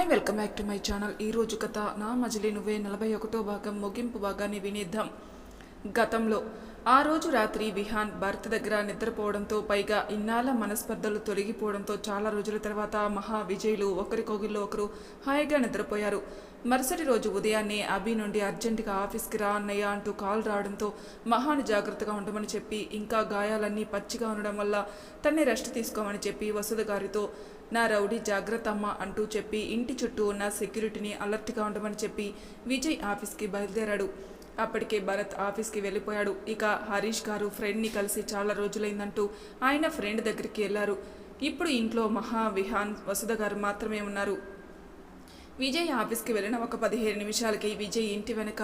Hi welcome back to my channel. ఈ రోజు కథ నా మజిలీ నువ్వే నలభై ఒకటో భాగం ముగింపు భాగాన్ని వినేద్దాం. గతంలో ఆ రోజు రాత్రి విహాన్ భర్త దగ్గర నిద్రపోవడంతో పైగా ఇన్నాళ్ళ మనస్పర్ధలు తొలగిపోవడంతో చాలా రోజుల తర్వాత మహా విజయులు ఒకరికొగిల్లో ఒకరు హాయిగా నిద్రపోయారు. మరుసటి రోజు ఉదయాన్నే అభి నుండి అర్జెంటుగా ఆఫీస్కి రా అన్నయ్య అంటూ కాల్ రావడంతో మహాను జాగ్రత్తగా ఉండమని చెప్పి ఇంకా గాయాలన్నీ పచ్చిగా ఉండడం వల్ల తన్నే రెస్ట్ తీసుకోమని చెప్పి వసుధ గారితో నా రౌడీ జాగ్రత్త అమ్మ అంటూ చెప్పి ఇంటి చుట్టూ ఉన్న సెక్యూరిటీని అలర్ట్గా ఉండమని చెప్పి విజయ్ ఆఫీస్కి బయలుదేరాడు. అప్పటికే భరత్ ఆఫీస్కి వెళ్ళిపోయాడు. ఇక హరీష్ గారు ఫ్రెండ్ని కలిసి చాలా రోజులైందంటూ ఆయన ఫ్రెండ్ దగ్గరికి వెళ్ళారు. ఇప్పుడు ఇంట్లో మహా విహాన్ వసుధ గారు మాత్రమే ఉన్నారు. విజయ్ ఆఫీస్కి వెళ్ళిన ఒక పదిహేను నిమిషాలకి విజయ్ ఇంటి వెనుక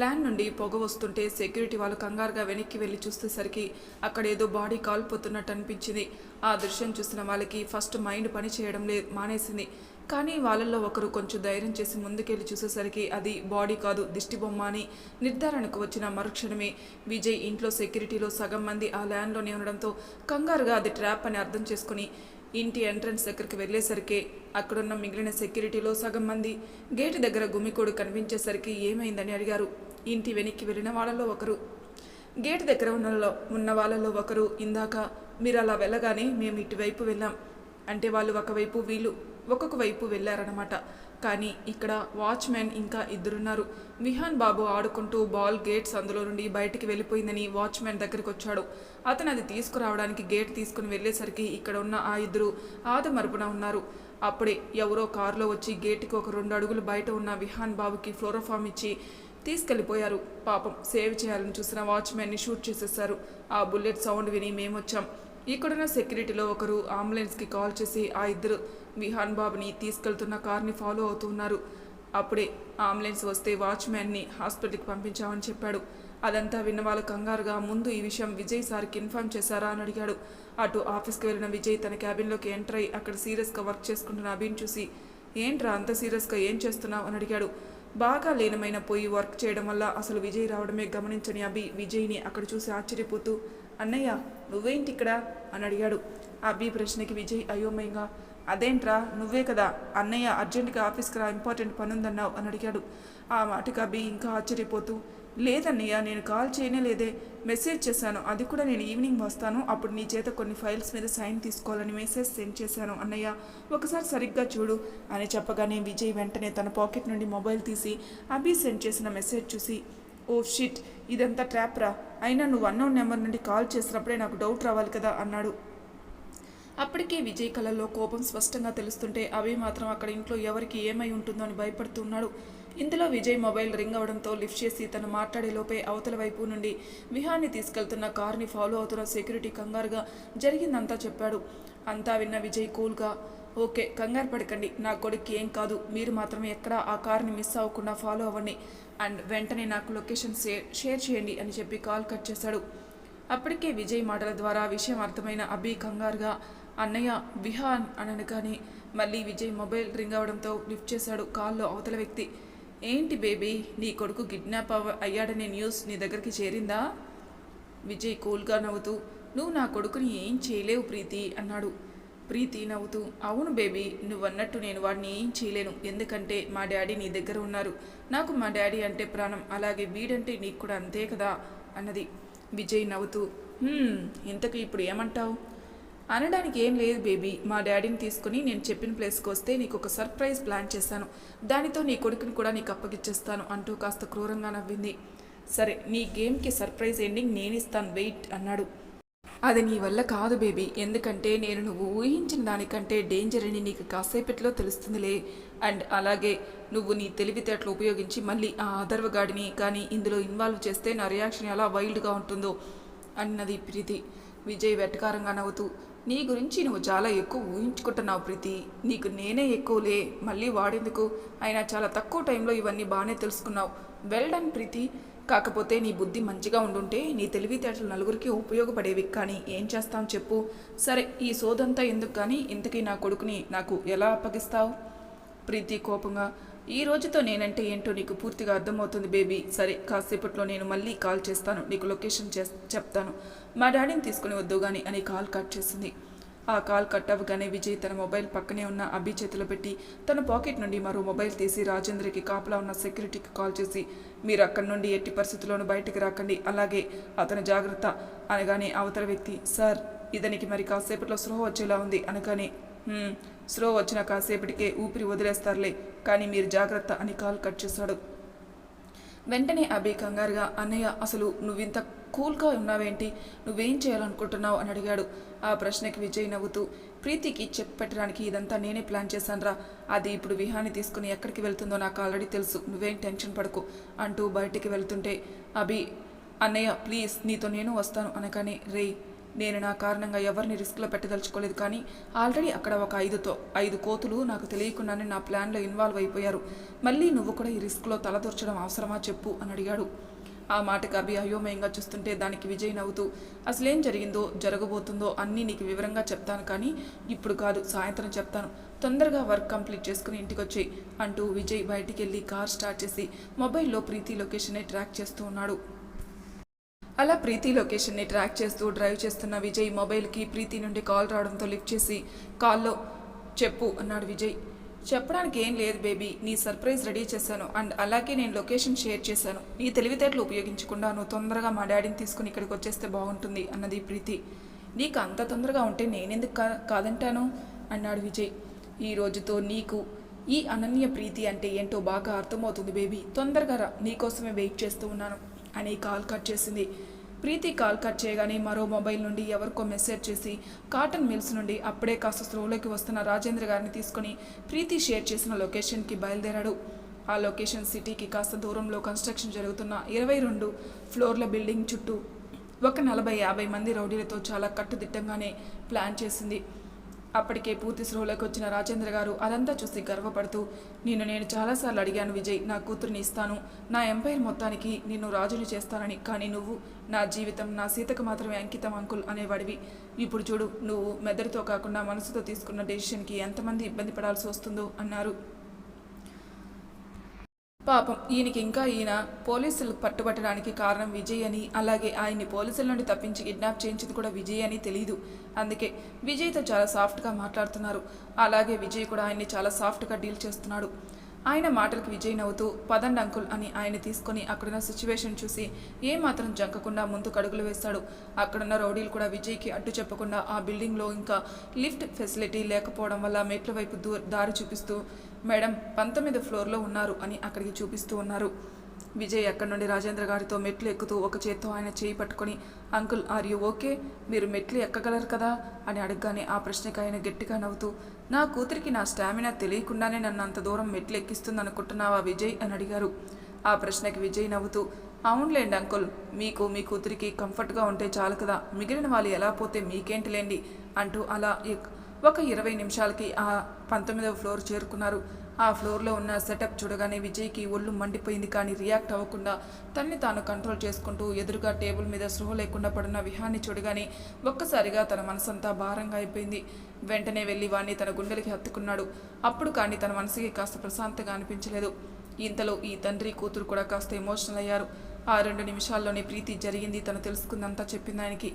ల్యాండ్ నుండి పొగ వస్తుంటే సెక్యూరిటీ వాళ్ళు కంగారుగా వెనక్కి వెళ్ళి చూసేసరికి అక్కడ ఏదో బాడీ కాల్పోతున్నట్టు అనిపించింది. ఆ దృశ్యం చూసిన వాళ్ళకి ఫస్ట్ మైండ్ పని చేయడం లే మానేసింది. కానీ వాళ్ళల్లో ఒకరు కొంచెం ధైర్యం చేసి ముందుకెళ్ళి చూసేసరికి అది బాడీ కాదు దిష్టి బొమ్మ అని నిర్ధారణకు వచ్చిన మరుక్షణమే విజయ్ ఇంట్లో సెక్యూరిటీలో సగం మంది ఆ ల్యాండ్లోనే ఉండడంతో కంగారుగా అది ట్రాప్ అని అర్థం చేసుకుని ఇంటి ఎంట్రన్స్ దగ్గరికి వెళ్ళేసరికి అక్కడున్న మిగిలిన సెక్యూరిటీలో సగం మంది గేటు దగ్గర గుమికోడు కనిపించేసరికి ఏమైందని అడిగారు. ఇంటి వెనక్కి వెళ్ళిన వాళ్ళలో ఒకరు. గేటు దగ్గర ఉన్న ఉన్న వాళ్ళలో ఒకరు ఇందాక మీరు అలా వెళ్ళగానే మేము ఇటువైపు వెళ్ళాం. అంటే వాళ్ళు ఒకవైపు వీళ్ళు ఒక్కొక్క వైపు వెళ్ళారనమాట కానీ ఇక్కడ వాచ్మెన్ ఇంకా ఇద్దరున్నారు. విహాన్ బాబు ఆడుకుంటూ బాల్ గేట్స్ అందులో నుండి బయటికి వెళ్ళిపోయిందని వాచ్మెన్ దగ్గరికి వచ్చాడు అతను అది తీసుకురావడానికి గేట్ తీసుకుని వెళ్ళేసరికి ఇక్కడ ఉన్న ఆ ఇద్దరు ఆదమరుపున ఉన్నారు. అప్పుడే ఎవరో కారులో వచ్చి గేట్కి ఒక రెండు అడుగులు బయట ఉన్న విహాన్ బాబుకి ఫ్లోరోఫామ్ ఇచ్చి తీసుకెళ్ళిపోయారు. పాపం సేవ్ చేయాలని చూసిన వాచ్మెన్ని షూట్ చేసేసారు ఆ బుల్లెట్ సౌండ్ విని మేమొచ్చాం. ఇక్కడున్న సెక్యూరిటీలో ఒకరు అంబులెన్స్కి కాల్ చేసి ఆ ఇద్దరు విహాన్ బాబుని తీసుకెళ్తున్న కార్ని ఫాలో అవుతున్నారు అప్పుడే అంబులెన్స్ వస్తే వాచ్మ్యాన్ని హాస్పిటల్కి పంపించామని చెప్పాడు. అదంతా విన్న వాళ్ళు కంగారుగా ముందు ఈ విషయం విజయ్ సార్కి ఇన్ఫార్మ్ చేశారా? అని అడిగాడు. అటు ఆఫీస్కి వెళ్ళిన విజయ్ తన క్యాబిన్లోకి ఎంటర్ అయి అక్కడ సీరియస్గా వర్క్ చేసుకుంటున్న అభిని చూసి ఏంట్రా అంత సీరియస్గా ఏం చేస్తున్నావు? అని అడిగాడు. బాగా లీనమైన పోయి వర్క్ చేయడం వల్ల అసలు విజయ్ రావడమే గమనించని అభి విజయ్ని అక్కడ చూసి ఆశ్చర్యపోతూ అన్నయ్య నువ్వేంటి ఇక్కడ? అని అడిగాడు. అభి ప్రశ్నకి విజయ్ అయోమయంగా అదేంట్రా నువ్వే కదా అన్నయ్య అర్జెంటుగా ఆఫీస్కి రా ఇంపార్టెంట్ పనుందన్నావు అని అడిగాడు. ఆ మాటకి అభి ఇంకా ఆశ్చర్యపోతూ లేదన్నయ్య నేను కాల్ చేయనే లేదే మెసేజ్ చేశాను అది కూడా నేను ఈవినింగ్ వస్తాను అప్పుడు నీ చేత కొన్ని ఫైల్స్ మీద సైన్ తీసుకోవాలని మెసేజ్ సెండ్ చేశాను అన్నయ్య ఒకసారి సరిగ్గా చూడు అని చెప్పగానే విజయ్ వెంటనే తన పాకెట్ నుండి మొబైల్ తీసి అభి సెండ్ చేసిన మెసేజ్ చూసి ఓ షిట్ ఇదంతా ట్రాప్ రా అయినా నువ్వు అన్నోన్ నెంబర్ నుండి కాల్ చేసినప్పుడే నాకు డౌట్ రావాలి కదా అన్నాడు. అప్పటికే విజయ్ కళల్లో కోపం స్పష్టంగా తెలుస్తుంటే అవి మాత్రం అక్కడ ఇంట్లో ఎవరికి ఏమై ఉంటుందో అని భయపడుతున్నాడు ఇంతలో విజయ్ మొబైల్ రింగ్ అవడంతో లిఫ్ట్ చేసి తను మాట్లాడే లోపే అవతల వైపు నుండి విహాన్ని తీసుకెళ్తున్న కార్ని ఫాలో అవుతున్న సెక్యూరిటీ కంగారుగా జరిగిందంతా చెప్పాడు. అంతా విన్న విజయ్ కూల్గా ఓకే కంగారు పడకండి నా కొడుక్కి ఏం కాదు మీరు మాత్రం ఎక్కడ ఆ కార్ని మిస్ అవ్వకుండా ఫాలో అవ్వండి. అండ్ వెంటనే నాకు లొకేషన్ షేర్ షేర్ చేయండి అని చెప్పి కాల్ కట్ చేశాడు. అప్పటికే విజయ్ మాటల ద్వారా విషయం అర్థమైన అభి కంగారుగా అన్నయ్య విహాన్ అని అనగానే మళ్ళీ విజయ్ మొబైల్ రింగ్ అవడంతో లిఫ్ట్ చేశాడు కాల్లో అవతల వ్యక్తి. ఏంటి బేబీ నీ కొడుకు కిడ్నాప్ అవ అయ్యాడనే న్యూస్ నీ దగ్గరికి చేరిందా? విజయ్ కూల్గా నవ్వుతూ నువ్వు నా కొడుకుని ఏం చేయలేవు ప్రీతి అన్నాడు. ప్రీతి నవ్వుతూ అవును బేబీ నువ్వన్నట్టు నేను వాడిని ఏం చేయలేను. ఎందుకంటే మా డాడీ నీ దగ్గర ఉన్నారు. నాకు మా డాడీ అంటే ప్రాణం. అలాగే వీడంటే నీకు కూడా అంతే కదా? అన్నది. విజయ్ నవ్వుతూ ఇంతకు ఇప్పుడు ఏమంటావు? అనడానికి ఏం లేదు బేబీ. మా డాడీని తీసుకుని నేను చెప్పిన ప్లేస్కి వస్తే నీకు ఒక సర్ప్రైజ్ ప్లాన్ చేశాను. దానితో నీ కొడుకుని కూడా నీకు అప్పగిచ్చేస్తాను అంటూ కాస్త క్రూరంగా నవ్వింది. సరే నీ గేమ్కి సర్ప్రైజ్ ఎండింగ్ నేను ఇస్తాను వెయిట్ అన్నాడు. అది నీ వల్ల కాదు బేబీ. ఎందుకంటే నేను నువ్వు ఊహించిన దానికంటే డేంజర్ అని నీకు కాసేపట్లో తెలుస్తుందిలే. అండ్ అలాగే నువ్వు నీ తెలివితేటలు ఉపయోగించి మళ్ళీ ఆ అదర్వగాడిని కానీ ఇందులో ఇన్వాల్వ్ చేస్తే నా రియాక్షన్ ఎలా వైల్డ్గా ఉంటుందో అన్నది ప్రీతి. విజయ్ వెటకారంగా నవ్వుతూ నీ గురించి నువ్వు చాలా ఎక్కువ ఊహించుకుంటున్నావు ప్రీతి. నీకు నేనే ఎక్కువలే. మళ్ళీ వాడేందుకు? అయినా చాలా తక్కువ టైంలో ఇవన్నీ బాగానే తెలుసుకున్నావు. Well done Preethi. కాకపోతే నీ బుద్ధి మంచిగా ఉండుంటే నీ తెలివితేటలు నలుగురికి ఉపయోగపడేవి కానీ ఏం చేస్తాం చెప్పు. సరే ఈ సోదంతా ఎందుకు కానీ ఇంతకీ నా కొడుకుని నాకు ఎలా అప్పగిస్తావు? ప్రీతి కోపంగా ఈ రోజుతో నేనంటే ఏంటో నీకు పూర్తిగా అర్థమవుతుంది బేబీ. సరే కాసేపట్లో నేను మళ్ళీ కాల్ చేస్తాను. నీకు లొకేషన్ చే చెప్తాను. మా డాడీని తీసుకుని వద్దు కానీ అని కాల్ కట్ చేసింది. ఆ కాల్ కట్ అవ్వగానే విజయ్ తన మొబైల్ పక్కనే ఉన్న అభి చేతిలో పెట్టి తన పాకెట్ నుండి మరో మొబైల్ తీసి రాజేంద్రకి కాపలా ఉన్న సెక్యూరిటీకి కాల్ చేసి మీరు అక్కడి నుండి ఎట్టి పరిస్థితుల్లోనూ బయటికి రాకండి. అలాగే అతను జాగ్రత్త అనగానే అవతల వ్యక్తి సార్ ఇతనికి మరి కాసేపట్లో స్లో వచ్చేలా ఉంది అనగానే స్లో వచ్చిన కాసేపటికే ఊపిరి వదిలేస్తారులే కానీ మీరు జాగ్రత్త అని కాల్ కట్ చేశాడు. వెంటనే అభి కంగారుగా అన్నయ్య అసలు నువ్వింత కూల్గా ఉన్నావేంటి? నువ్వేం చేయాలనుకుంటున్నావు? అని అడిగాడు. ఆ ప్రశ్నకి విజయ్ నవ్వుతూ ప్రీతికి చెక్ పెట్టడానికి ఇదంతా నేనే ప్లాన్ చేశానురా. అది ఇప్పుడు విహాన్ని తీసుకుని ఎక్కడికి వెళ్తుందో నాకు ఆల్రెడీ తెలుసు. నువ్వేం టెన్షన్ పడకు అంటూ బయటికి వెళ్తుంటే అభి అన్నయ్య ప్లీజ్ నీతో నేను వస్తాను అనగానే రేయ్ నేను నా కారణంగా ఎవరిని రిస్క్లో పెట్టదలుచుకోలేదు కానీ ఆల్రెడీ అక్కడ ఒక ఐదుతో ఐదు కోతులు నాకు తెలియకుండానే నా ప్లాన్లో ఇన్వాల్వ్ అయిపోయారు. మళ్ళీ నువ్వు కూడా ఈ రిస్క్లో తలదూర్చడం అవసరమా చెప్పు అని అడిగాడు. ఆ మాటకు అభి అయోమయంగా చూస్తుంటే దానికి విజయ్ నవ్వుతూ అసలేం జరిగిందో జరగబోతుందో అన్నీ నీకు వివరంగా చెప్తాను కానీ ఇప్పుడు కాదు సాయంత్రం చెప్తాను. తొందరగా వర్క్ కంప్లీట్ చేసుకుని ఇంటికి వచ్చి అంటూ విజయ్ బయటికి వెళ్ళి కార్ స్టార్ట్ చేసి మొబైల్లో ప్రీతి లొకేషన్ని ట్రాక్ చేస్తూ ఉన్నాడు. అలా ప్రీతి లొకేషన్ని ట్రాక్ చేస్తూ డ్రైవ్ చేస్తున్న విజయ్ మొబైల్కి ప్రీతి నుండి కాల్ రావడంతో లిఫ్ట్ చేసి కాల్లో చెప్పు అన్నాడు విజయ్. చెప్పడానికి ఏం లేదు బేబీ. నీ సర్ప్రైజ్ రెడీ చేశాను. అండ్ అలాగే నేను లొకేషన్ షేర్ చేశాను. నీ తెలివితేటలు ఉపయోగించకుండా నువ్వు తొందరగా మా డాడీని తీసుకుని ఇక్కడికి వచ్చేస్తే బాగుంటుంది అన్నది ప్రీతి. నీకు అంత తొందరగా ఉంటే నేనెందుకు కా కాదంటాను? అన్నాడు విజయ్. ఈ రోజుతో నీకు ఈ అనన్య ప్రీతి అంటే ఏంటో బాగా అర్థమవుతుంది బేబీ. తొందరగా రా నీకోసమే వెయిట్ చేస్తూ ఉన్నాను. అని కాల్ కట్ చేసింది. ప్రీతి కాల్ కట్ చేయగానే మరో మొబైల్ నుండి ఎవరికో మెసేజ్ చేసి కాటన్ మిల్స్ నుండి అప్పుడే కాస్త స్లోలోకి వస్తున్న రాజేంద్ర గారిని తీసుకొని ప్రీతి షేర్ చేసిన లొకేషన్కి బయలుదేరాడు. ఆ లొకేషన్ సిటీకి కాస్త దూరంలో కన్స్ట్రక్షన్ జరుగుతున్న ఇరవై రెండు ఫ్లోర్ల బిల్డింగ్ చుట్టూ ఒక నలభై యాభై మంది రౌడీలతో చాలా కట్టుదిట్టంగానే ప్లాన్ చేసింది. అప్పటికే పూర్తి స్రోలోకి వచ్చిన రాజేంద్ర గారు అదంతా చూసి గర్వపడుతూ నిన్ను నేను చాలాసార్లు అడిగాను విజయ్ నా కూతురిని ఇస్తాను. నా ఎంపైర్ మొత్తానికి నిన్ను రాజుని చేస్తానని కానీ నువ్వు నా జీవితం నా సీతకు మాత్రమే అంకితం అంకుల్ అనేవాడివి. ఇప్పుడు చూడు నువ్వు మెదడుతో కాకుండా మనసుతో తీసుకున్న డెసిషన్కి ఎంతమంది ఇబ్బంది పడాల్సి వస్తుందో అన్నారు. పాపం ఈయనకి ఇంకా ఈయన పోలీసులు పట్టుబట్టడానికి కారణం విజయ్ అని అలాగే ఆయన్ని పోలీసుల నుండి తప్పించి కిడ్నాప్ చేయించింది కూడా విజయ్ అని తెలియదు అందుకే విజయ్తో చాలా సాఫ్ట్గా మాట్లాడుతున్నారు. అలాగే విజయ్ కూడా ఆయన్ని చాలా సాఫ్ట్గా డీల్ చేస్తున్నాడు. ఆయన మాటలకు విజయ్ నవ్వుతూ పదండి అంకుల్ అని ఆయన తీసుకొని అక్కడున్న సిచ్యువేషన్ చూసి ఏమాత్రం జంకకుండా ముందు కడుగులు వేస్తాడు. అక్కడున్న రౌడీలు కూడా విజయ్కి అడ్డు చెప్పకుండా ఆ బిల్డింగ్లో ఇంకా లిఫ్ట్ ఫెసిలిటీ లేకపోవడం వల్ల మెట్ల వైపు దూ దారి చూపిస్తూ మేడం పంతొమ్మిది ఫ్లోర్లో ఉన్నారు అని అక్కడికి చూపిస్తూ ఉన్నారు. విజయ్ అక్కడి నుండి రాజేంద్ర గారితో మెట్లు ఎక్కుతూ ఒక చేత్తో ఆయన చేయి పట్టుకొని అంకుల్ ఆర్ యూ ఓకే? మీరు మెట్లు ఎక్కగలరు కదా? అని అడగగానే ఆ ప్రశ్నకి ఆయన గట్టిగా నవ్వుతూ నా కూతురికి నా స్టామినా తెలియకుండానే నన్ను అంత దూరం మెట్లు ఎక్కిస్తుందనుకుంటున్నావా విజయ్? అని అడిగారు. ఆ ప్రశ్నకి విజయ్ నవ్వుతూ అవునులేండి అంకుల్ మీకు మీ కూతురికి కంఫర్ట్గా ఉంటే చాలు కదా. మిగిలిన వాళ్ళు ఎలా పోతే మీకేంటిలేండి అంటూ అలా ఎక్- ఒక ఇరవై నిమిషాలకి ఆ పంతొమ్మిదవ ఫ్లోర్ చేరుకున్నారు. ఆ ఫ్లోర్లో ఉన్న సెటప్ చూడగానే విజయ్కి ఒళ్ళు మండిపోయింది కానీ రియాక్ట్ అవ్వకుండా తన్ని తాను కంట్రోల్ చేసుకుంటూ ఎదురుగా టేబుల్ మీద స్పృహ లేకుండా పడున్న విహాన్ని చూడగానే ఒక్కసారిగా తన మనసంతా భారంగా అయిపోయింది. వెంటనే వెళ్ళి వాణ్ణి తన గుండెలకి హత్తుకున్నాడు. అప్పుడు కానీ తన మనసుకి కాస్త ప్రశాంతంగా అనిపించలేదు. ఇంతలో ఈ తండ్రి కూతురు కూడా కాస్త ఎమోషనల్ అయ్యారు. ఆ రెండు నిమిషాల్లోనే ప్రీతి జరిగింది. తను తెలుసుకుందంతా చెప్పింది ఆయనకి.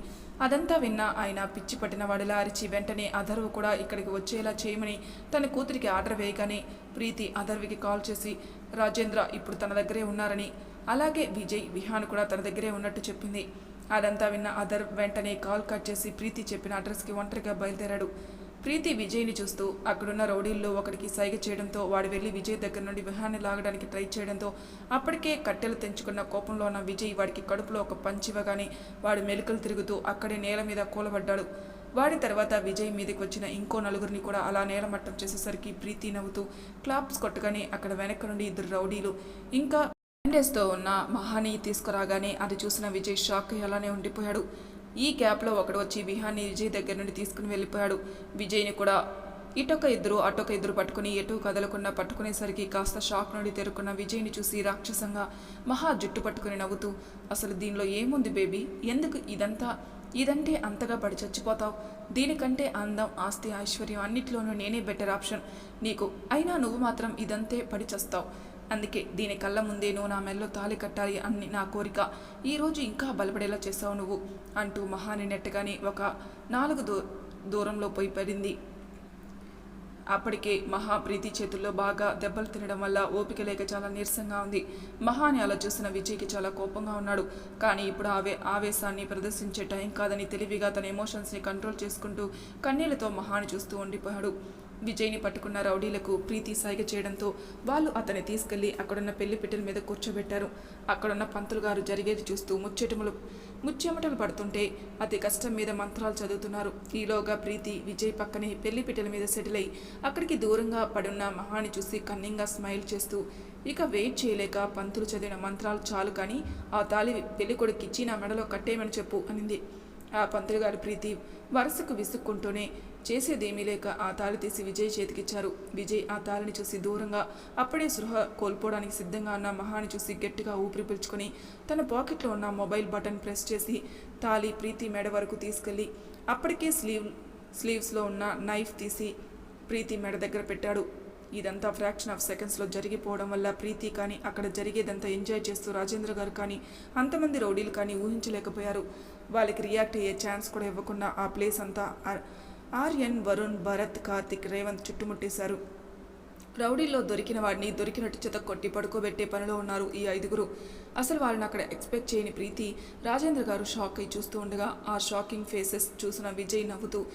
అదంతా విన్నా ఆయన పిచ్చి పట్టిన వాడిలా అరిచి వెంటనే అధర్వు కూడా ఇక్కడికి వచ్చేలా చేయమని తన కూతురికి ఆర్డర్ వేయగానే ప్రీతి అధర్వికి కాల్ చేసి రాజేంద్ర ఇప్పుడు తన దగ్గరే ఉన్నారని. అలాగే విజయ్ విహాన్ కూడా తన దగ్గరే ఉన్నట్టు చెప్పింది. అదంతా విన్న అధర్ వెంటనే కాల్ కట్ చేసి ప్రీతి చెప్పిన అడ్రస్కి ఒంటరిగా బయలుదేరాడు. ప్రీతి విజయ్ని చూస్తూ అక్కడున్న రౌడీల్లో ఒకడికి సైగ చేయడంతో వాడు వెళ్ళి విజయ్ దగ్గర నుండి విహాన్ని లాగడానికి ట్రై చేయడంతో అప్పటికే కట్టెలు తెంచుకున్న కోపంలో ఉన్న విజయ్ వాడికి కడుపులో ఒక పంచివ్వగానే వాడు మెలికలు తిరుగుతూ అక్కడే నేల మీద కూలబడ్డాడు. వాడి తర్వాత విజయ్ మీదకి వచ్చిన ఇంకో నలుగురిని కూడా అలా నేలమట్టం చేసేసరికి ప్రీతి నవ్వుతూ క్లాప్స్ కొట్టగానే అక్కడ వెనక నుండి ఇద్దరు రౌడీలు ఇంకా బ్యాండేజ్తో ఉన్న మహాని తీసుకురాగానే అది చూసిన విజయ్ షాక్ అయ్యి అలానే ఉండిపోయాడు. ఈ గ్యాప్లో ఒకడు వచ్చి విహాన్ని విజయ్ దగ్గర నుండి తీసుకుని వెళ్ళిపోయాడు. విజయ్ని కూడా ఇటొక ఇద్దరు అటొక ఇద్దరు పట్టుకుని ఎటు కదలకుండా పట్టుకునేసరికి కాస్త షాక్ నుండి తెరుకున్న విజయ్ని చూసి రాక్షసంగా మహా జుట్టు పట్టుకుని నవ్వుతూ అసలు దీనిలో ఏముంది బేబీ? ఎందుకు ఇదంతా? ఇదంటే అంతగా పడి చచ్చిపోతావు. దీనికంటే అందం ఆస్తి ఐశ్వర్యం అన్నిట్లోనూ నేనే బెటర్ ఆప్షన్. నీకు అయినా నువ్వు మాత్రం ఇదంతే పడి చస్తావు. అందుకే దీని కళ్ళ ముందే నువ్వు నా మెల్లో తాళి కట్టాలి అని నా కోరిక. ఈరోజు ఇంకా బలపడేలా చేసావు నువ్వు అంటూ మహాని నెట్టగానే ఒక నాలుగు దూ దూరంలో పోయి పడింది. అప్పటికే మహా ప్రీతి చేతుల్లో బాగా దెబ్బలు తినడం వల్ల ఓపిక లేక చాలా నీరసంగా ఉంది. మహాని అలా చూసిన విజయ్కి చాలా కోపంగా ఉన్నాడు. కానీ ఇప్పుడు ఆవే ఆవేశాన్ని ప్రదర్శించే టైం కాదని తెలివిగా తన ఎమోషన్స్ని కంట్రోల్ చేసుకుంటూ కన్నీళ్ళతో మహాని చూస్తూ ఉండిపోయాడు. విజయ్ని పట్టుకున్న రౌడీలకు ప్రీతి సాయిగ చేయడంతో వాళ్ళు అతన్ని తీసుకెళ్ళి అక్కడున్న పెళ్ళి పెట్టెల మీద కూర్చోబెట్టారు. అక్కడున్న పంతులు గారు జరిగేది చూస్తూ ముచ్చెటములు ముచ్చెమటలు పడుతుంటే అతి కష్టం మీద మంత్రాలు చదువుతున్నారు. ఈలోగా ప్రీతి విజయ్ పక్కనే పెళ్ళి పెట్టెల మీద సెటిల్ అయి అక్కడికి దూరంగా పడున్న మహాని చూసి కన్నింగా స్మైల్ చేస్తూ ఇక వెయిట్ చేయలేక పంతులు చదివిన మంత్రాలు చాలు కానీ ఆ తాలి పెళ్ళి కొడుకిచ్చి నా మెడలో కట్టేయమని చెప్పు అనింది. ఆ పంతులు గారి ప్రీతి వరుసకు విసుక్కుంటూనే చేసేదేమీ లేక ఆ తాళి తీసి విజయ్ చేతికిచ్చారు. విజయ్ ఆ తాళిని చూసి దూరంగా అప్పుడే సృహ కోల్పోవడానికి సిద్ధంగా ఉన్న మహాని చూసి గట్టిగా ఊపిరి పీల్చుకొని తన పాకెట్లో ఉన్న మొబైల్ బటన్ ప్రెస్ చేసి తాళి ప్రీతి మెడ వరకు తీసుకెళ్ళి అప్పటికే స్లీవ్ స్లీవ్స్లో ఉన్న నైఫ్ తీసి ప్రీతి మెడ దగ్గర పెట్టాడు. ఇదంతా ఫ్రాక్షన్ ఆఫ్ సెకండ్స్లో జరిగిపోవడం వల్ల ప్రీతి కానీ అక్కడ జరిగేదంతా ఎంజాయ్ చేస్తూ రాజేంద్ర గారు కానీ అంతమంది రౌడీలు కానీ ఊహించలేకపోయారు. వాళ్ళకి రియాక్ట్ అయ్యే ఛాన్స్ కూడా ఇవ్వకుండా ఆ ప్లేస్ అంతా ఆర్యన్ వరుణ్ భరత్ కార్తిక్ రేవంత్ చుట్టుముట్టేశారు. రౌడీల్లో దొరికిన వాడిని దొరికినట్టు చెత కొట్టి పడుకోబెట్టే పనిలో ఉన్నారు ఈ ఐదుగురు. అసలు వాళ్ళని అక్కడ ఎక్స్పెక్ట్ చేయని ప్రీతి రాజేంద్ర గారు షాక్ అయి చూస్తూ ఉండగా ఆ షాకింగ్ ఫేసెస్ చూసిన విజయ్ నవ్వుతూ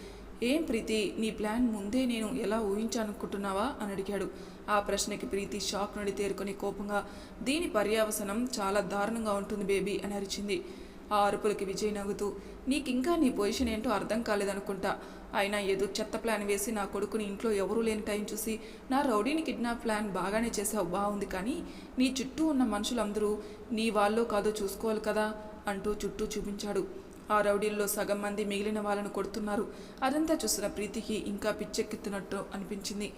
ఏం ప్రీతి నీ ప్లాన్ ముందే నేను ఎలా ఊహించాలనుకుంటున్నావా? అని అడిగాడు. ఆ ప్రశ్నకి ప్రీతి షాక్ నుండి తేరుకొని కోపంగా దీని పర్యావసనం చాలా దారుణంగా ఉంటుంది బేబీ అని అరిచింది. ఆ అరుపులకి విజయ్ నవ్వుతూ నీకింకా నీ పొజిషన్ ఏంటో అర్థం కాలేదనుకుంటా. అయినా ఏదో చెత్త ప్లాన్ వేసి నా కొడుకుని ఇంట్లో ఎవరూ లేని టైం చూసి నా రౌడీని కిడ్నాప్ ప్లాన్ బాగానే చేసావు బాగుంది కానీ నీ చుట్టూ ఉన్న మనుషులందరూ నీ వాళ్ళో కాదో చూసుకోవాలి కదా అంటూ చుట్టూ చూపించాడు. ఆ రౌడీల్లో సగం మంది మిగిలిన వాళ్ళను కొడుతున్నారు. అదంతా చూసిన ప్రీతికి ఇంకా పిచ్చెక్కిస్తున్నట్టు అనిపించింది.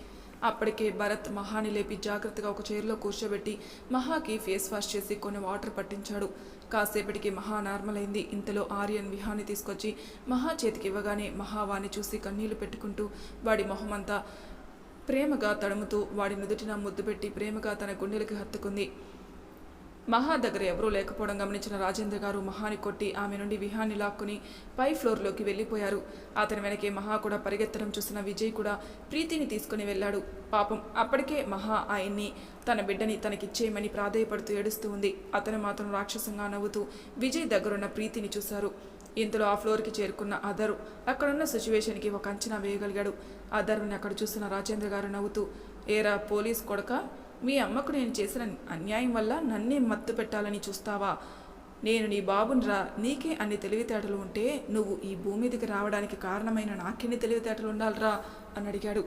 అప్పటికే భరత్ మహాని లేపి జాగ్రత్తగా ఒక చైర్లో కూర్చోబెట్టి మహాకి ఫేస్ వాష్ చేసి కొన్ని వాటర్ పట్టించాడు. కాసేపటికి మహా నార్మల్ అయింది ఇంతలో ఆర్యన్ విహాన్ని తీసుకొచ్చి మహా చేతికి ఇవ్వగానే మహా వాణ్ణి చూసి కన్నీళ్ళు పెట్టుకుంటూ వాడి మొహమంతా ప్రేమగా తడుముతూ వాడి నుదుటిన ముద్దు పెట్టి ప్రేమగా తన గుండెలకి హత్తుకుంది. మహా దగ్గర ఎవరూ లేకపోవడం గమనించిన రాజేంద్ర గారు మహాని కొట్టి ఆమె నుండి విహాన్ని లాక్కుని పై ఫ్లోర్లోకి వెళ్ళిపోయారు. అతని వెనకే మహా కూడా పరిగెత్తడం చూసిన విజయ్ కూడా ప్రీతిని తీసుకుని వెళ్ళాడు. పాపం అప్పటికే మహా ఆయన్ని తన బిడ్డని తనకిచ్చేయమని ప్రాధేయపడుతూ ఏడుస్తూ ఉంది. అతను మాత్రం రాక్షసంగా నవ్వుతూ విజయ్ దగ్గరున్న ప్రీతిని చూశారు. ఇంతలో ఆ ఫ్లోర్కి చేరుకున్న అదరు అక్కడున్న సిచ్యువేషన్కి ఒక అంచనా వేయగలిగాడు. అదర్ని అక్కడ చూసిన రాజేంద్ర గారు నవ్వుతూ ఏరా పోలీస్ కొడక మీ అమ్మకు నేను చేసిన అన్యాయం వల్ల నన్నే మత్తు పెట్టాలని చూస్తావా? నేను నీ బాబునిరా నీకే అన్ని తెలివితేటలు ఉంటే నువ్వు ఈ భూమి మీదకి రావడానికి కారణమైన నాకెన్ని తెలివితేటలు ఉండాలిరా? అని అడిగాడు.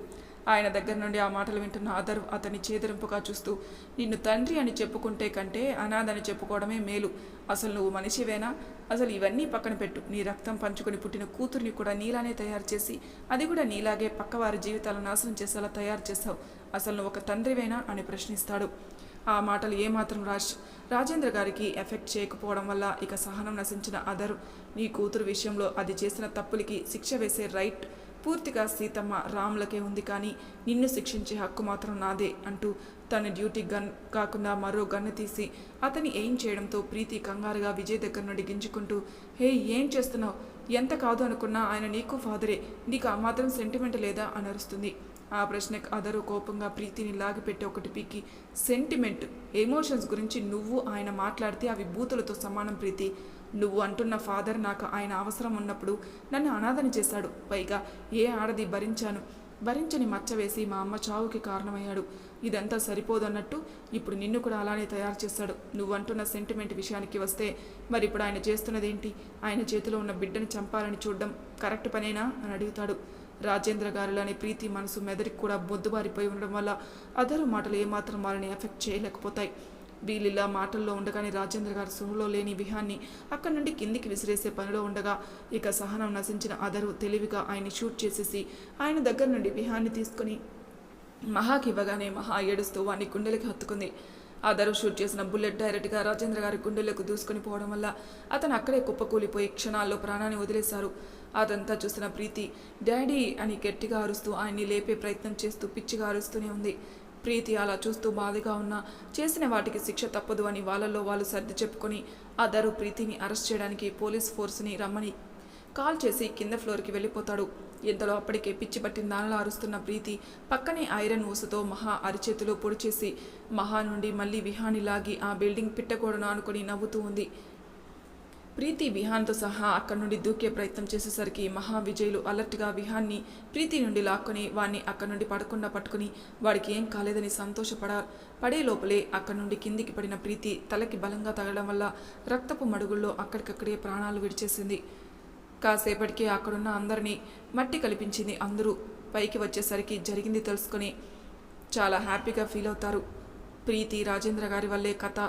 ఆయన దగ్గర నుండి ఆ మాటలు వింటున్న అదరు అతని చేదరింపుగా చూస్తూ నిన్ను తండ్రి అని చెప్పుకుంటే కంటే అనాథని చెప్పుకోవడమే మేలు. అసలు నువ్వు మనిషివేనా? అసలు ఇవన్నీ పక్కన పెట్టు. నీ రక్తం పంచుకొని పుట్టిన కూతుర్ని కూడా నీలానే తయారు చేసి అది కూడా నీలాగే పక్కవారి జీవితాలను నాశనం చేసేలా తయారు చేస్తావు అసలు నువ్వు ఒక తండ్రివేనా అని ప్రశ్నిస్తాడు. ఆ మాటలు ఏమాత్రం రాజ్ రాజేంద్ర గారికి ఎఫెక్ట్ చేయకపోవడం వల్ల ఇక సహనం నశించిన అదరు. నీ కూతురు విషయంలో అది చేసిన తప్పులకి శిక్ష వేసే రైట్ పూర్తిగా సీతమ్మ రాములకే ఉంది కానీ నిన్ను శిక్షించే హక్కు మాత్రం నాదే అంటూ తన డ్యూటీ గన్ కాకుండా మరో గన్ను తీసి అతని ఏం చేయడంతో ప్రీతి కంగారుగా విజయ్ దగ్గర నుండి గింజుకుంటూ హే ఏం చేస్తున్నావు? ఎంత కాదు అనుకున్నా ఆయన నీకు ఫాదరే. నీకు ఆ మాత్రం సెంటిమెంట్ లేదా? అని అరుస్తుంది. ఆ ప్రశ్నకు అదరు కోపంగా ప్రీతిని లాగిపెట్టి ఒకటి పీకి సెంటిమెంట్ ఎమోషన్స్ గురించి నువ్వు ఆయన మాట్లాడితే అవి బూతులతో సమానం ప్రీతి. నువ్వు అంటున్న ఫాదర్ నాకు ఆయన అవసరం ఉన్నప్పుడు నన్ను అనాథని చేశాడు. పైగా ఏ ఆడది భరించాను. భరించని మచ్చవేసి మా అమ్మ చావుకి కారణమయ్యాడు. ఇదంతా సరిపోదన్నట్టు ఇప్పుడు నిన్ను కూడా అలానే తయారు చేశాడు. నువ్వు అంటున్న సెంటిమెంట్ విషయానికి వస్తే మరి ఇప్పుడు ఆయన చేస్తున్నదేంటి? ఆయన చేతిలో ఉన్న బిడ్డను చంపాలని చూడడం కరెక్ట్ పనేనా? అని అడుగుతాడు. రాజేంద్ర గారిలోని ప్రీతి మనసు మెదడికి కూడా బొద్దుబారిపోయి ఉండడం వల్ల అదరు మాటలు ఏమాత్రం వారిని ఎఫెక్ట్ చేయలేకపోతాయి. వీళ్ళిలా మాటల్లో ఉండగానే రాజేంద్ర గారు సృహలో లేని విహాన్ని అక్కడి నుండి కిందికి విసిరేసే పనిలో ఉండగా ఇక సహనం నశించిన అదరు తెలివిగా ఆయన్ని షూట్ చేసేసి ఆయన దగ్గర నుండి విహాన్ని తీసుకుని మహాకి ఇవ్వగానే మహా ఏడుస్తూ వాని గుండెలకి హత్తుకుంది. అదరు షూట్ చేసిన బుల్లెట్ డైరెక్ట్గా రాజేంద్ర గారి గుండెలకు దూసుకొని పోవడం వల్ల అతను అక్కడే కుప్పకూలిపోయి క్షణాల్లో ప్రాణాన్ని వదిలేశారు. అదంతా చూసిన ప్రీతి డాడీ అని గట్టిగా అరుస్తూ ఆయన్ని లేపే ప్రయత్నం చేస్తూ పిచ్చిగా అరుస్తూనే ఉంది. ప్రీతి అలా చూస్తూ బాధగా ఉన్నా చేసిన వాటికి శిక్ష తప్పదు అని వాళ్ళల్లో వాళ్ళు సర్ది చెప్పుకొని అదరు ప్రీతిని అరెస్ట్ చేయడానికి పోలీస్ ఫోర్స్ని రమ్మని కాల్ చేసి కింద ఫ్లోర్కి వెళ్ళిపోతాడు. ఇంతలో అప్పటికే పిచ్చి పట్టిన దానిలో అరుస్తున్న ప్రీతి పక్కనే ఐరన్ ఊసతో మహా అరిచేతిలో పొడిచేసి మహా నుండి మళ్ళీ విహాని లాగి ఆ బిల్డింగ్ పిట్టకూడను అనుకుని నవ్వుతూ ఉంది. ప్రీతి విహాన్తో సహా అక్కడి నుండి దూకే ప్రయత్నం చేసేసరికి మహా విజయులు అలర్ట్గా విహాన్ని ప్రీతి నుండి లాక్కొని వాణ్ణి అక్కడి నుండి పడకుండా పట్టుకుని వాడికి ఏం కాలేదని సంతోషపడ పడే లోపలే అక్కడి నుండి కిందికి పడిన ప్రీతి తలకి బలంగా తగలడం వల్ల రక్తపు మడుగుల్లో అక్కడికక్కడే ప్రాణాలు విడిచేసింది. కాసేపటికే అక్కడున్న అందరినీ మట్టి కల్పించింది అందరూ. పైకి వచ్చేసరికి జరిగింది తెలుసుకొని చాలా హ్యాపీగా ఫీల్ అవుతారు. ప్రీతి రాజేంద్ర గారి వల్లే కథ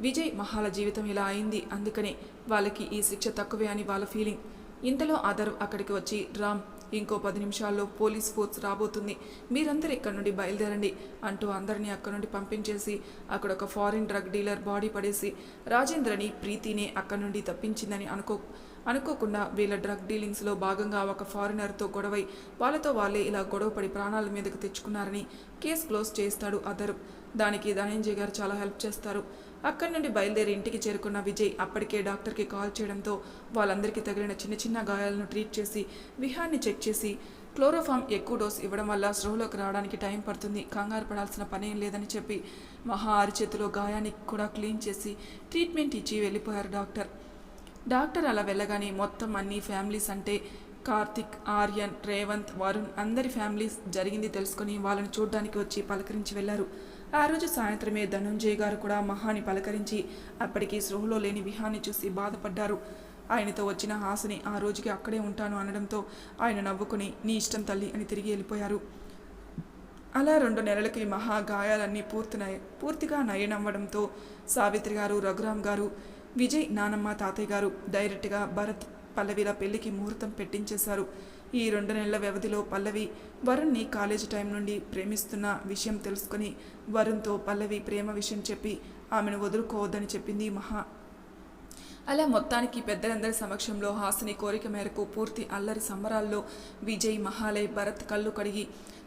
విజయ్ మహాల జీవితం ఇలా అయింది. అందుకనే వాళ్ళకి ఈ శిక్ష తక్కువే అని వాళ్ళ ఫీలింగ్. ఇంతలో అదర్ అక్కడికి వచ్చి రామ్ ఇంకో పది నిమిషాల్లో పోలీస్ ఫోర్స్ రాబోతుంది. మీరందరూ ఇక్కడ నుండి బయలుదేరండి అంటూ అందరినీ అక్కడ నుండి పంపించేసి అక్కడ ఒక ఫారిన్ డ్రగ్ డీలర్ బాడీ పడేసి రాజేంద్రని ప్రీతినే అక్కడ నుండి తప్పించిందని అనుకో అనుకోకుండా వీళ్ళ డ్రగ్ డీలింగ్స్లో భాగంగా ఒక ఫారినర్తో గొడవై వాళ్ళతో వాళ్ళే ఇలా గొడవపడి ప్రాణాల మీదకు తెచ్చుకున్నారని కేసు క్లోజ్ చేస్తాడు అదర్. దానికి ధనంజయ్ గారు చాలా హెల్ప్ చేస్తారు. అక్కడి నుండి బయలుదేరి ఇంటికి చేరుకున్న విజయ్ అప్పటికే డాక్టర్కి కాల్ చేయడంతో వాళ్ళందరికీ తగిలిన చిన్న చిన్న గాయాలను ట్రీట్ చేసి విహాన్ని చెక్ చేసి క్లోరోఫామ్ ఎక్కువ డోస్ ఇవ్వడం వల్ల స్రోహలోకి రావడానికి టైం పడుతుంది. కంగారు పడాల్సిన పనేం లేదని చెప్పి మహా అరిచేతిలో గాయానికి కూడా క్లీన్ చేసి ట్రీట్మెంట్ ఇచ్చి వెళ్ళిపోయారు డాక్టర్. డాక్టర్ అలా వెళ్ళగానే మొత్తం అన్ని ఫ్యామిలీస్ అంటే కార్తిక్ ఆర్యన్ రేవంత్ వరుణ్ అందరి ఫ్యామిలీస్ జరిగింది తెలుసుకొని వాళ్ళని చూడడానికి వచ్చి పలకరించి వెళ్ళారు. ఆ రోజు సాయంత్రమే ధనుంజయ్ గారు కూడా మహాని పలకరించి అప్పటికి సృహలో లేని విహాన్ని చూసి బాధపడ్డారు. ఆయనతో వచ్చిన హాసని ఆ రోజుకి అక్కడే ఉంటాను అనడంతో ఆయన నవ్వుకుని నీ ఇష్టం తల్లి అని తిరిగి వెళ్ళిపోయారు. అలా రెండు నెలలకి మహా గాయాలన్నీ పూర్తినయ పూర్తిగా నయనవ్వడంతో సావిత్రి గారు రఘురామ్ గారు విజయ్ నానమ్మ తాతయ్య గారు డైరెక్ట్గా భరత్ పల్లవిల పెళ్ళికి ముహూర్తం పెట్టించేశారు. ఈ రెండు నెలల వ్యవధిలో పల్లవి వరుణ్ని కాలేజీ టైం నుండి ప్రేమిస్తున్న విషయం తెలుసుకొని వరుణ్తో పల్లవి ప్రేమ విషయం చెప్పి ఆమెను వదులుకోవద్దని చెప్పింది మహా. అలా మొత్తానికి పెద్దలందరి సమక్షంలో హాసిని కోరిక మేరకు పూర్తి అల్లరి సంబరాల్లో విజయ్ మహాలయ్ భరత్ కళ్ళు కడిగి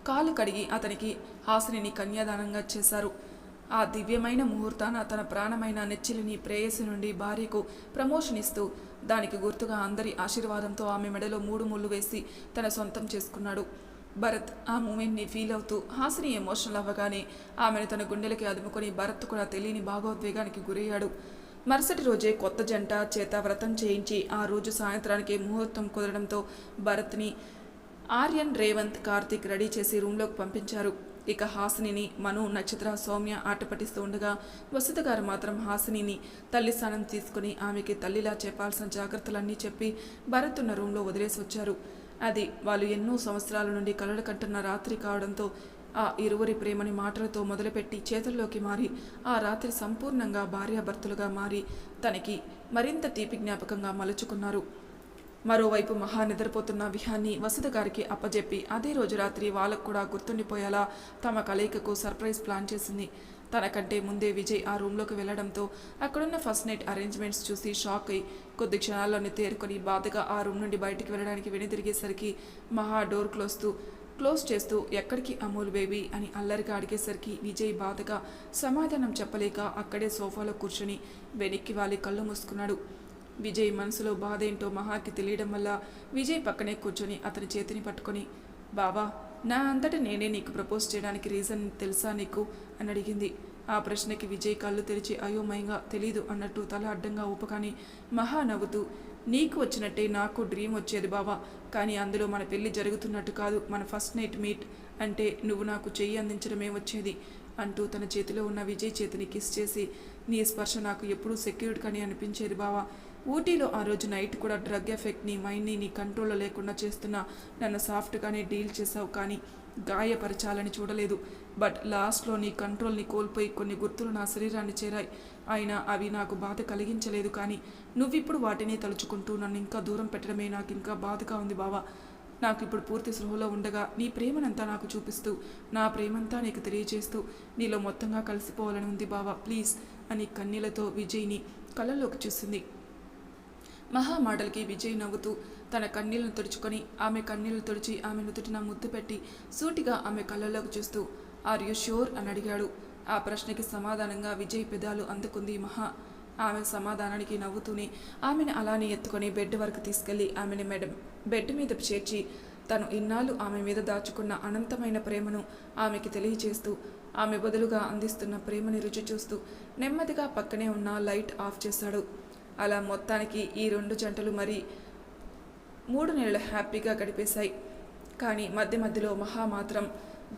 కాలు కడిగి అతనికి హాసినిని కన్యాదానంగా చేశారు. ఆ దివ్యమైన ముహూర్తాన తన ప్రాణమైన నెచ్చిలిని ప్రేయసి నుండి భార్యకు ప్రమోషన్ ఇస్తూ దానికి గుర్తుగా అందరి ఆశీర్వాదంతో ఆమె మెడలో మూడు ముళ్ళు వేసి తన సొంతం చేసుకున్నాడు. భరత్ ఆ మూమెంట్ని ఫీల్ అవుతూ హాసిని ఎమోషనల్ అవ్వగానే ఆమెను తన గుండెలకి అదుముకొని భరత్ కూడా తెలియని భాగోద్వేగానికి గురయ్యాడు. మరుసటి రోజే కొత్త జంట చేత వ్రతం చేయించి ఆ రోజు సాయంత్రానికి ముహూర్తం కుదరడంతో భరత్ని ఆర్యన్ రేవంత్ కార్తిక్ రెడీ చేసి రూమ్లోకి పంపించారు. ఇక హాసినిని మను నక్షత్ర సౌమ్య ఆటపటిస్తూ ఉండగా వసతి గారు మాత్రం హాసినిని తల్లి స్థానం తీసుకుని ఆమెకి తల్లిలా చెప్పాల్సిన జాగ్రత్తలన్నీ చెప్పి భరత్ ఉన్న రూంలో వదిలేసి వచ్చారు. అది వాళ్ళు ఎన్నో సంవత్సరాల నుండి కలలు కంటున్న రాత్రి కావడంతో ఆ ఇరువురి ప్రేమని మాటలతో మొదలుపెట్టి చేతుల్లోకి మారి ఆ రాత్రి సంపూర్ణంగా భార్యాభర్తలుగా మారి తనకి మరింత తీపి జ్ఞాపకంగా మలుచుకున్నారు. మరోవైపు మహా నిద్రపోతున్న విహాన్ని వసుధ గారికి అప్పజెప్పి అదే రోజు రాత్రి వాళ్ళకు కూడా గుర్తుండిపోయేలా తమ కలయికకు సర్ప్రైజ్ ప్లాన్ చేసింది. తనకంటే ముందే విజయ్ ఆ రూమ్లోకి వెళ్ళడంతో అక్కడున్న ఫస్ట్ నైట్ అరేంజ్మెంట్స్ చూసి షాక్ అయి కొద్ది క్షణాల్లోనే తేరుకొని బాధగా ఆ రూమ్ నుండి బయటికి వెళ్ళడానికి వెనుదిరిగేసరికి మహా డోర్ క్లోజ్తూ క్లోజ్ చేస్తూ ఎక్కడికి అమూల్ బేబీ అని అల్లరిగా అడిగేసరికి విజయ్ బాధగా సమాధానం చెప్పలేక అక్కడే సోఫాలో కూర్చొని వెనక్కి వాలి కళ్ళు మూసుకున్నాడు. విజయ్ మనసులో బాధ ఏంటో మహాకి తెలియడం వల్ల విజయ్ పక్కనే కూర్చొని అతని చేతిని పట్టుకొని బావా నా అంతట నేనే నీకు ప్రపోజ్ చేయడానికి రీజన్ తెలుసా నీకు? అని అడిగింది. ఆ ప్రశ్నకి విజయ్ కళ్ళు తెరిచి అయోమయంగా తెలీదు అన్నట్టు తల అడ్డంగా ఊపకాని మహా నవ్వుతూ నీకు వచ్చినట్టే నాకు డ్రీమ్ వచ్చేది బావా కానీ అందులో మన పెళ్ళి జరుగుతున్నట్టు కాదు మన ఫస్ట్ నైట్ మీట్ అంటే నువ్వు నాకు చెయ్యి అందించడమే వచ్చేది అంటూ తన చేతిలో ఉన్న విజయ్ చేతిని కిస్ చేసి నీ స్పర్శ నాకు ఎప్పుడూ సెక్యూర్డ్ కానీ అనిపించేది బావా ఊటీలో ఆ రోజు నైట్ కూడా డ్రగ్ ఎఫెక్ట్ని మైండ్ని నీ కంట్రోల్లో లేకుండా చేస్తున్నా. నన్ను సాఫ్ట్గానే డీల్ చేసావు కానీ గాయపరచాలని చూడలేదు. బట్ లాస్ట్లో నీ కంట్రోల్ని కోల్పోయి కొన్ని గుర్తులు నా శరీరాన్ని చేరాయి. అయినా అవి నాకు బాధ కలిగించలేదు కానీ నువ్విప్పుడు వాటిని తలుచుకుంటూ నన్ను ఇంకా దూరం పెట్టడమే నాకు ఇంకా బాధగా ఉంది బావా. నాకు ఇప్పుడు పూర్తి సృహలో ఉండగా నీ ప్రేమనంతా నాకు చూపిస్తూ నా ప్రేమంతా నీకు తెలియజేస్తూ నీలో మొత్తంగా కలిసిపోవాలని ఉంది బావా. ప్లీజ్ అని కన్నీలతో విజయ్ని కళ్ళల్లోకి చూసింది. మహా మాటలకి విజయ్ నవ్వుతూ తన కన్నీళ్ళను తుడుచుకొని ఆమె కన్నీళ్ళు తుడిచి ఆమె నుదుటిన ముద్దు పెట్టి సూటిగా ఆమె కళ్ళలోకి చూస్తూ ఆర్ యు ష్యూర్ అని అడిగాడు. ఆ ప్రశ్నకి సమాధానంగా విజయ్ పెదాలు అందుకుంది మహా. ఆమె సమాధానానికి నవ్వుతూనే ఆమెను అలానే ఎత్తుకొని బెడ్ వరకు తీసుకెళ్ళి ఆమెని మెడ బెడ్ మీద చేర్చి తను ఇన్నాళ్ళు ఆమె మీద దాచుకున్న అనంతమైన ప్రేమను ఆమెకి తెలియచేస్తూ ఆమె బదులుగా అందిస్తున్న ప్రేమని రుచి చూస్తూ నెమ్మదిగా పక్కనే ఉన్న లైట్ ఆఫ్ చేశాడు. అలా మొత్తానికి ఈ రెండు జంటలు మరి మూడు నెలలు హ్యాపీగా గడిపేశాయి. కానీ మధ్య మధ్యలో మహా మాత్రం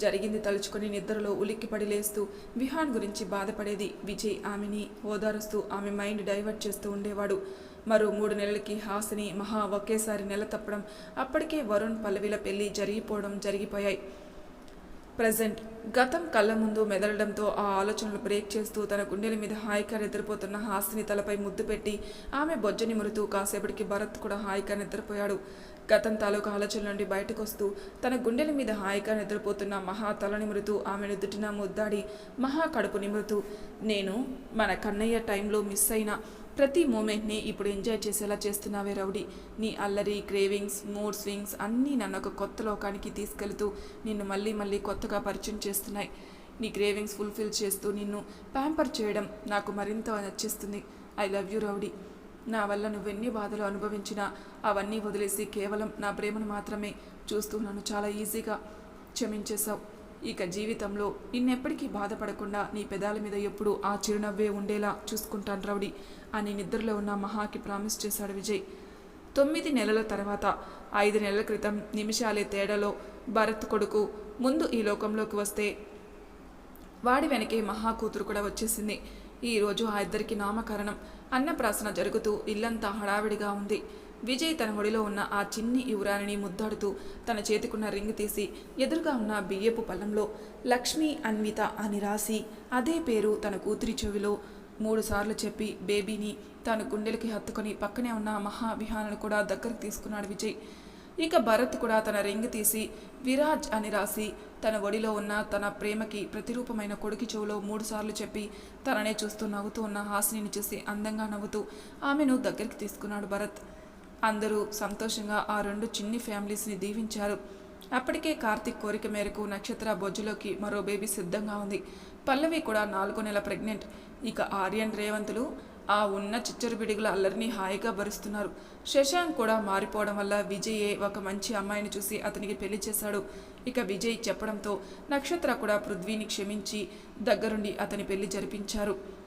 జరిగింది తలుచుకొని నిద్రలో ఉలిక్కిపడి లేస్తూ విహాన్ గురించి బాధపడేది విజయ్ ఆమెని ఓదారుస్తూ ఆమె మైండ్ డైవర్ట్ చేస్తూ ఉండేవాడు. మరో మూడు నెలలకి హాసిని మహా ఒకేసారి నెల తప్పడం అప్పటికే వరుణ్ పల్లవిల పెళ్ళి జరిగిపోవడం జరిగిపోయాయి. ప్రజెంట్ గతం కళ్ళ ముందు మెదలడంతో ఆ ఆలోచనలు బ్రేక్ చేస్తూ తన గుండెల మీద హాయిగా నిద్రపోతున్న హాసిని తలపై ముద్దు పెట్టి ఆమె బొజ్జ నిమురుతూ కాసేపటికి భరత్ కూడా హాయిగా నిద్రపోయాడు. గతం తాలూకు ఆలోచన నుండి బయటకు వస్తూ తన గుండెల మీద హాయిగా నిద్రపోతున్న మహా తల నిమురుతూ ఆమె నుదుటిన ముద్దాడి మహా కడుపు నిమురుతూ నేను మన కన్నయ్య టైంలో మిస్ అయిన ప్రతి మూమెంట్ని ఇప్పుడు ఎంజాయ్ చేసేలా చేస్తున్నావే రౌడీ. నీ అల్లరి క్రేవింగ్స్ మూడ్ స్వింగ్స్ అన్నీ నన్ను ఒక కొత్త లోకానికి తీసుకెళ్తూ నిన్ను మళ్ళీ మళ్ళీ కొత్తగా పరిచయం చేస్తున్నాయి. నీ క్రేవింగ్స్ ఫుల్ఫిల్ చేస్తూ నిన్ను ప్యాంపర్ చేయడం నాకు మరింత నచ్చేస్తుంది. I love you rowdy. నా వల్ల నువ్వెన్ని బాధలు అనుభవించినా అవన్నీ వదిలేసి కేవలం నా ప్రేమను మాత్రమే చూస్తూ నన్ను చాలా ఈజీగా క్షమించేశావు. ఇక జీవితంలో నిన్నెప్పటికీ బాధపడకుండా నీ పెదాల మీద ఎప్పుడు ఆ చిరునవ్వే ఉండేలా చూసుకుంటాను రౌడీ అని నిద్రలో ఉన్న మహాకి ప్రామిస్ చేశాడు విజయ్. తొమ్మిది నెలల తర్వాత ఐదు నెలల క్రితం నిమిషాలే తేడాలో భరత్ కొడుకు ముందు ఈ లోకంలోకి వస్తే వాడి వెనకే మహా కూతురు కూడా వచ్చేసింది. ఈరోజు ఆ ఇద్దరికి నామకరణం అన్నప్రాసన జరుగుతూ ఇల్లంతా హడావిడిగా ఉంది. విజయ్ తన ఒడిలో ఉన్న ఆ చిన్ని యువరాణిని ముద్దాడుతూ తన చేతికున్న రింగ్ తీసి ఎదురుగా ఉన్న బియ్యపు పళ్ళంలో లక్ష్మి అన్విత అని రాసి అదే పేరు తన కూతురి చెవిలో మూడు సార్లు చెప్పి బేబీని తన గుండెలకి హత్తుకొని పక్కనే ఉన్న మహావిహాలను కూడా దగ్గరకు తీసుకున్నాడు విజయ్. ఇక భరత్ కూడా తన రింగ్ తీసి విరాజ్ అని రాసి తన ఒడిలో ఉన్న తన ప్రేమకి ప్రతిరూపమైన కొడుకి చెవులో మూడుసార్లు చెప్పి తననే చూస్తూ నవ్వుతూ ఉన్న హాసిని చూసి అందంగా నవ్వుతూ ఆమెను దగ్గరికి తీసుకున్నాడు భరత్. అందరూ సంతోషంగా ఆ రెండు చిన్ని ఫ్యామిలీస్ని దీవించారు. అప్పటికే కార్తీక్ కోరిక మేరకు నక్షత్ర బొజ్జులోకి మరో బేబీ సిద్ధంగా ఉంది. పల్లవి కూడా నాలుగో నెల ప్రెగ్నెంట్. ఇక ఆర్యన్ రేవంతులు ఆ ఉన్న చిచ్చరు బిడుగుల అల్లరిని హాయిగా భరిస్తున్నారు. శశాంక్ కూడా మారిపోవడం వల్ల విజయే ఒక మంచి అమ్మాయిని చూసి అతనికి పెళ్ళి చేశాడు. ఇక విజయ్ చెప్పడంతో నక్షత్ర కూడా పృథ్వీని క్షమించి దగ్గరుండి అతని పెళ్ళి జరిపించారు.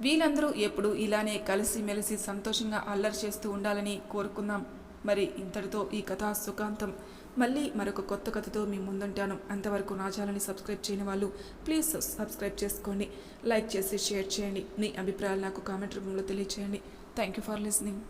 వీళ్ళందరూ ఎప్పుడు ఇలానే కలిసి మెలిసి సంతోషంగా అల్లరి చేస్తూ ఉండాలని కోరుకుందాం. మరి ఇంతటితో ఈ కథ సుఖాంతం. మళ్ళీ మరొక కొత్త కథతో మీ ముందుంటాను. అంతవరకు నా ఛానల్ని సబ్స్క్రైబ్ చేయని వాళ్ళు ప్లీజ్ సబ్స్క్రైబ్ చేసుకోండి. లైక్ చేసి షేర్ చేయండి. మీ అభిప్రాయాలు నాకు కామెంట్ రూపంలో తెలియచేయండి. Thank you for listening.